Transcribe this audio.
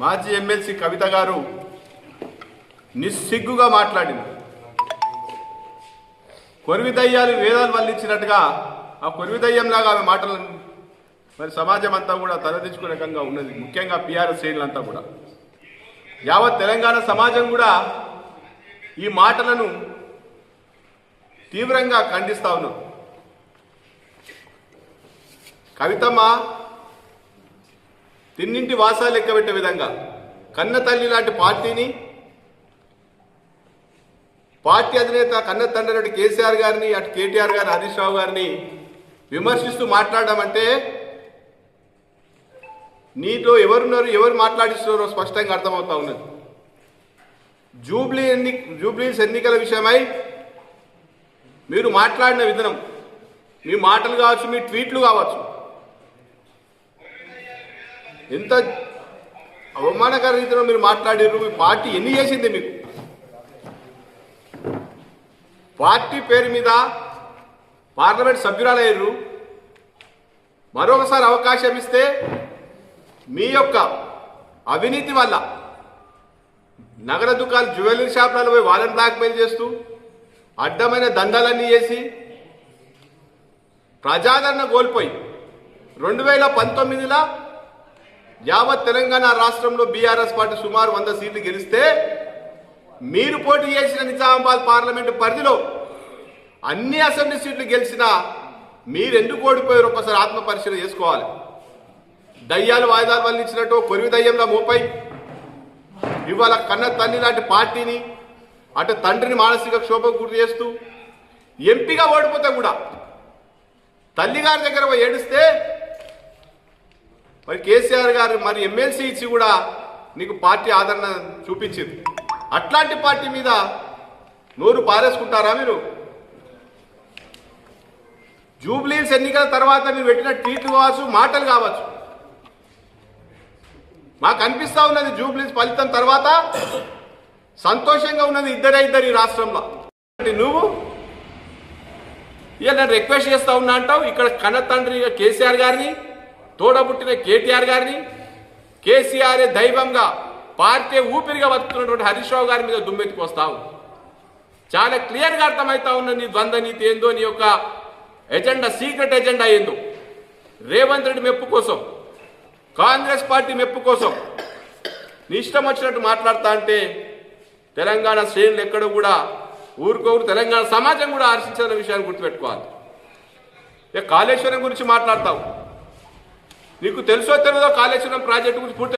మాజీ ఎమ్మెల్సీ కవిత గారు నిస్సిగ్గుగా మాట్లాడింది. కొరివిదయ్యాలు వేదాలు వల్లించినట్టుగా ఆ కొరివి ఆమె మాటలను మరి సమాజం అంతా కూడా తలదించుకునే రకంగా ఉన్నది. ముఖ్యంగా పిఆర్ఎస్ శ్రేణులంతా కూడా. యావత్ తెలంగాణ సమాజం కూడా ఈ మాటలను తీవ్రంగా ఖండిస్తా ఉన్నాం కవితమ్మ తిన్నింటి వాసాలు లెక్కబెట్టే విధంగా. కన్న తల్లి లాంటి పార్టీని పార్టీ అధినేత కన్న తండ్రి అటు కేసీఆర్ గారిని అటు కేటీఆర్ గారిని హరీష్ రావు గారిని విమర్శిస్తూ మాట్లాడడం అంటే నీతో ఎవరున్నారు ఎవరు మాట్లాడిస్తున్నారో స్పష్టంగా అర్థమవుతా ఉన్నది. జూబ్లీ ఎన్ని జూబ్లీస్ ఎన్నికల విషయమై మీరు మాట్లాడిన విధానం మీ మాటలు కావచ్చు మీ ట్వీట్లు కావచ్చు ఎంత అవమానకర రీతిలో మీరు మాట్లాడారు? మీ పార్టీ ఎన్ని చేసింది మీకు? పార్టీ పేరు మీద పార్లమెంట్ సభ్యురాలయ్యారు మరొకసారి అవకాశం ఇస్తే మీ యొక్క అవినీతి వల్ల నగర దుకాణాలు జ్యువెలరీ షాపులలో పోయి వాళ్ళని బ్లాక్మెయిల్ చేస్తూ అడ్డమైన దందాలన్నీ చేసి ప్రజాదరణ కోల్పోయి రెండు వేల పంతొమ్మిదిలో యావత్ తెలంగాణ రాష్ట్రంలో బీఆర్ఎస్ పార్టీ సుమారు వంద సీట్లు గెలిస్తే మీరు పోటీ చేసిన నిజామాబాద్ పార్లమెంటు పరిధిలో అన్ని అసెంబ్లీ సీట్లు గెలిచినా మీరు ఎందుకు ఓడిపోయారు? ఒకసారి ఆత్మ పరిశీలన చేసుకోవాలి. దయ్యాలు వాయిదాలు వల్లించినట్టు కొరివి దయ్యంలో మోపై ఇవాళ కన్న తల్లి లాంటి పార్టీని అటు తండ్రిని మానసిక క్షోభం గురి చేస్తూ ఎంపీగా ఓడిపోతే కూడా తల్లిగారి దగ్గర ఏడిస్తే మరి కేసీఆర్ గారు మరి ఎమ్మెల్సీ ఇచ్చి కూడా నీకు పార్టీ ఆదరణ చూపించింది. అట్లాంటి పార్టీ మీద నోరు పారేసుకుంటారా మీరు? జూబ్లీస్ ఎన్నికల తర్వాత మీరు పెట్టిన ట్వీట్లు కావచ్చు మాటలు కావచ్చు. మాకు అనిపిస్తా ఉన్నది జూబ్లీస్ ఫలితం తర్వాత సంతోషంగా ఉన్నది ఇద్దరే ఇద్దరు ఈ రాష్ట్రంలో. నువ్వు ఇక నేను రిక్వెస్ట్ చేస్తా ఉన్నా అంటావు ఇక్కడ కన్న తండ్రి కేసీఆర్ గారిని తోడబుట్టిన కేటీఆర్ గారిని కేసీఆర్ దైవంగా పార్టీ ఊపిరిగా బతుకుతున్నటువంటి హరీష్ రావు గారి మీద దుమ్మెత్తుకొస్తావు చాలా క్లియర్గా అర్థమవుతా ఉన్న నీ ద్వంద్వ నీతి ఏందో నీ యొక్క ఎజెండా సీక్రెట్ ఎజెండా ఏందో. రేవంత్ రెడ్డి మెప్పు కోసం కాంగ్రెస్ పార్టీ మెప్పు కోసం నీ ఇష్టం వచ్చినట్టు మాట్లాడతా అంటే తెలంగాణ శ్రేణులు ఎక్కడ కూడా ఊరుకోరు తెలంగాణ సమాజం కూడా హర్షించిన విషయాన్ని గుర్తుపెట్టుకోవాలి. ఇక కాళేశ్వరం గురించి మాట్లాడతావు? నీకు తెలుసో తెలియదో కాళేశ్వరం ప్రాజెక్టు గురించి పూర్తి